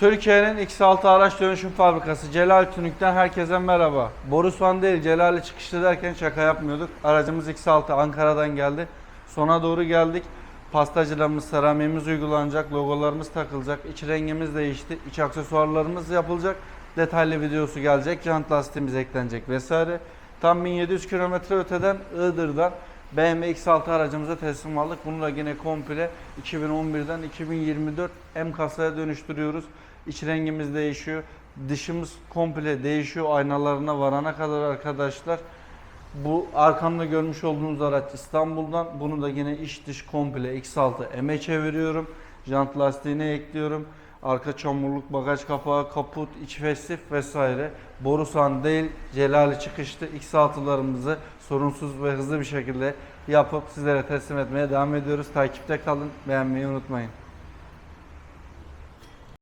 Türkiye'nin X6 araç dönüşüm fabrikası Celal Tünük'ten herkese merhaba. Borusan değil Celal'i çıkışlı derken şaka yapmıyorduk. Aracımız X6 Ankara'dan geldi. Sona doğru geldik. Pastacılarımız, seramiğimiz uygulanacak, logolarımız takılacak, iç rengimiz değişti, iç aksesuarlarımız yapılacak, detaylı videosu gelecek, jant lastiğimiz eklenecek vesaire. Tam 1700 kilometre öteden Iğdır'dan BMW X6 aracımıza teslim aldık. Bunu da yine komple 2011'den 2024 M kasaya dönüştürüyoruz. İç rengimiz değişiyor. Dışımız komple değişiyor. Aynalarına varana kadar arkadaşlar. Bu arkamda görmüş olduğunuz araç İstanbul'dan. Bunu da yine iç dış komple X6 M'e çeviriyorum. Jant lastiğine ekliyorum. Arka çamurluk, bagaj kapağı, kaput, iç festif vesaire. Borusan değil, Celali çıkışlı X6'larımızı sorunsuz ve hızlı bir şekilde yapıp sizlere teslim etmeye devam ediyoruz. Takipte kalın, beğenmeyi unutmayın.